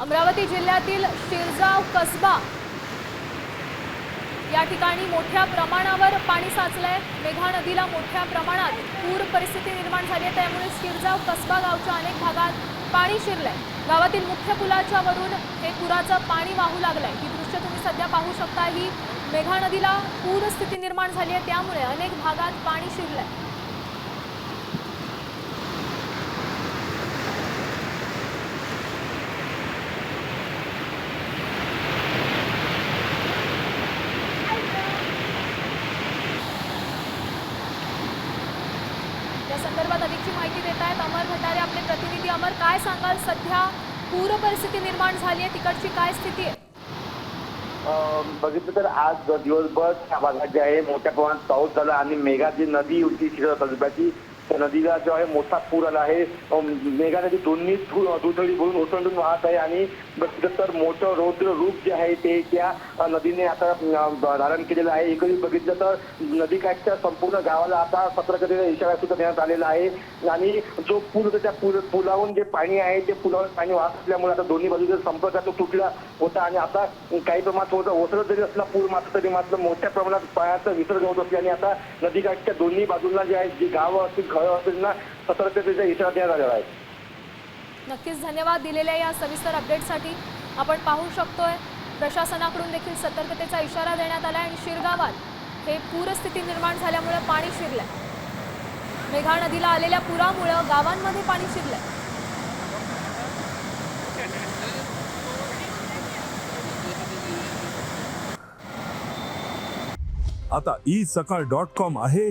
अमरावती जिल्ह्यातील शिरजाव कसबा या ठिकाणी मोठ्या प्रमाणावर पाणी साचलंय. मेघा नदीला मोठ्या प्रमाणात पूर परिस्थिती निर्माण झाली आहे. त्यामुळे शिरजाव कसबा गावच्या अनेक भागात पाणी शिरलंय. गावातील मुख्य पुलाच्या वरून हे पुराचं पाणी वाहू लागलंय. ही दृश्य तुम्ही सध्या पाहू शकता. ही मेघा नदीला पूर स्थिती निर्माण झाली आहे. त्यामुळे अनेक भागात पाणी शिरलंय. या संदर्भात अधिकची माहिती देत आहेत अमर भटारे आपले प्रतिनिधी अमर काय सांगाल? सध्या पूर परिस्थिती निर्माण झाली आहे. तिकडची काय स्थिती आहे? अं, बघितलं तर आज दिवसभर त्या भागात जे आहे मोठ्या प्रमाणात पाऊस झाला आणि मेघाची नदी होती शिरसा तालुक्याची नदीला जो आहे मोठा पूर आला आहे. मेघा नदी दोन्ही दु- दुथडी भरून ओसंडून वाहत आहे आणि बघितलं तर मोठं रौद्र रूप जे आहे ते त्या नदीने आता धारण केलेलं आहे. एकही बघितलं तर नदीकाठच्या संपूर्ण गावाला आता सतर्कतेचा इशारा सुद्धा देण्यात आलेला आहे. आणि जो पूल होता त्या पूल पुलावरून जे पाणी आहे ते पुलावर पाणी वाहत असल्यामुळे आता दोन्ही बाजूचा संपर्क तो तुटला होता आणि आता काही प्रमाणात होतं ओसरत जरी असला पूर मात्र तरी मात्र मोठ्या प्रमाणात पाण्याचा विसर्ग होत असल्याने आता नदीकाठच्या दोन्ही बाजूला जे आहेत जी गावं असतील घरं असतील ना सतर्कतेचा इशारा देण्यात आलेला आहे. नक्कीच धन्यवाद दिलेल्या या सविस्तर अपडेटसाठी आपण पाहू शकतोय प्रशासनाकडून देखील सतर्कतेचा इशारा देण्यात आला आणि शिरगावात हे पूरस्थिती निर्माण झाल्यामुळे पाणी शिरलंय. मेघा नदीला आलेल्या पुरामुळं गावांमध्ये पाणी शिरलंय. आता ई सकाळ डॉट कॉम आहे.